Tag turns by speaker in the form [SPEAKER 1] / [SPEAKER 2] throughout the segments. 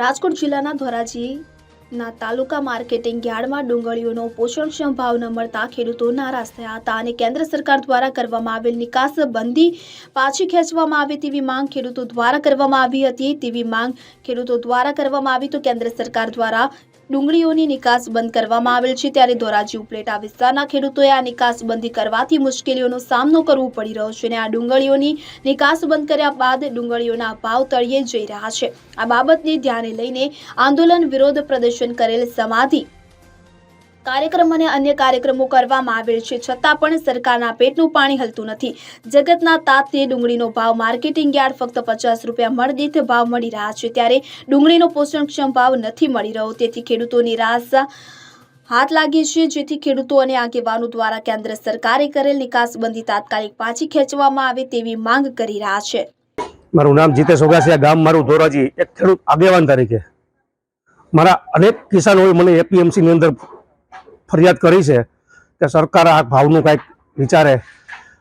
[SPEAKER 1] રાજકોટ જિલ્લાના ધોરાજીના તાલુકા માર્કેટિંગ યાર્ડમાં ડુંગળીઓનો પોષણક્ષમ ભાવ ન મળતા ખેડૂતો નારાજ થયા હતા અને કેન્દ્ર સરકાર દ્વારા કરવામાં આવેલ નિકાસ બંધી પાછી ખેંચવામાં આવે તેવી માંગ ખેડૂતો દ્વારા કરવામાં આવી હતી. તેવી માંગ ખેડૂતો દ્વારા કરવામાં આવી તો કેન્દ્ર સરકાર દ્વારા ડુંગળીઓની નિકાસ બંધ કરવામાં આવેલ છે ત્યારે ધોરાજી ઉપલેટા વિસ્તારના ખેડૂતોએ આ નિકાસ બંધી કરવાથી મુશ્કેલીઓનો સામનો કરવો પડી રહ્યો છે અને આ ડુંગળીઓની નિકાસ બંધ કર્યા બાદ ડુંગળીઓના ભાવ તળિયે જઈ રહ્યા છે. આ બાબતને ધ્યાને લઈને આંદોલન વિરોધ પ્રદર્શન કરેલ સમાધિ કાર્યક્રમ અને અન્ય કાર્યક્રમો કરવામાં આવેલ છે. છતાં પણ સરકારના પેટનું પાણી હલતું નથી. જગતના તાતને ડુંગળીનો ભાવ માર્કેટિંગ યાર્ડ ફક્ત પચાસ રૂપિયા મળદીઠ ભાવ મળી રહ્યા છે. ત્યારે ડુંગળીનો પોષણક્ષમ ભાવ નથી મળી રહ્યો. તેથી ખેડૂતોની રાસ હાથ લાગી છે. જેથી ખેડૂતો અને આગેવાનો દ્વારા કેન્દ્ર સરકારે કરેલ નિકાસબંધી તાત્કાલિક પાછી ખેંચવામાં આવે તેવી માંગ કરી રહ્યા છે.
[SPEAKER 2] મારું નામ જીતેશ ઓગાસિયા ગામ મારું ધોરાજી, એક ખેડૂત આગેવાન તરીકે. મારા અનેક કિસાનોએ મને એપીએમસીની અંદર ફરિયાદ કરી છે કે સરકાર આ ભાવનું કાંઈક વિચારે.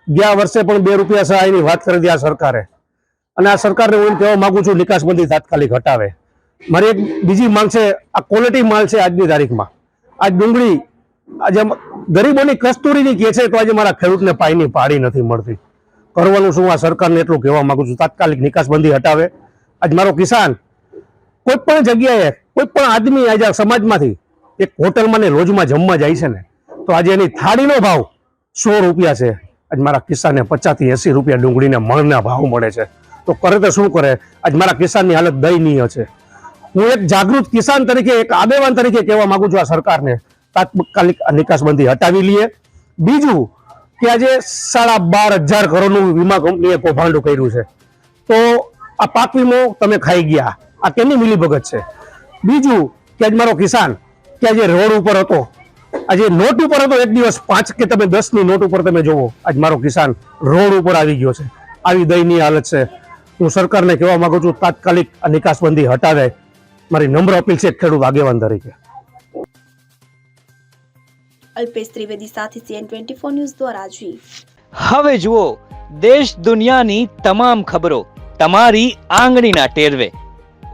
[SPEAKER 2] ગયા વર્ષે પણ બે રૂપિયા સહાયની વાત કરી આ સરકારે. અને આ સરકારને હું કહેવા માગું છું, નિકાસબંધી તાત્કાલિક હટાવે. મારી એક બીજી માંગ છે, આ ક્વોલિટી માલ છે આજની તારીખમાં. આજ ડુંગળી આજે ગરીબોની કસ્તુરીની કહે છે તો આજે મારા ખેડૂતને પાયની પાડી નથી મળતી. કરવાનું શું આ સરકારને એટલું કહેવા માગું છું? તાત્કાલિક નિકાસબંધી હટાવે. આજ મારો કિસાન, કોઈ પણ જગ્યાએ, કોઈ પણ આદમી આજે સમાજમાંથી એક હોટલમાં ને લોજમાં જમવા જાય છે ને, તો આજે એની થાળીનો ભાવ સો રૂપિયા છે. આજ મારા કિસાનને પચાસથી એંસી રૂપિયા ડુંગળીને મણના ભાવ મળે છે. તો કરે તો શું કરે? આજ મારા કિસાનની હાલત દયનીય છે. હું એક જાગૃત કિસાન તરીકે, એક આગેવાન તરીકે કહેવા માંગુ છું આ સરકારને. તાત્કાલિક નિકાસબંધી હટાવી લઈએ. બીજું કે આજે સાડા બાર હજાર કરોડનું વીમા કંપનીએ કૌભાંડું કર્યું છે. તો આ પાક વીમો તમે ખાઈ ગયા. આ કેમની મિલીભગત છે? બીજું કે આજ મારો કિસાન કે આજે રોડ ઉપર હતો આજે નોટ ઉપર હતો એક દિવસ પાંચ કે તમે દસની નોટ ઉપર તમે જોવો આજ મારો કિસાન રોડ ઉપર આવી ગયો છે. આવી દયનીય હાલત છે. હું સરકારને કહેવા માંગુ છું તાત્કાલિક આ નિકાસબંધી હટાવે. મારી નમ્ર અપીલ છે ખેડૂત આગેવાન તરીકે.
[SPEAKER 1] અલ્પેશ ત્રિવેદી સાથે CN twenty four news Dhoraji
[SPEAKER 3] હવે જુઓ દેશ દુનિયાની તમામ ખબરો તમારી આંગળીના ટેરવે.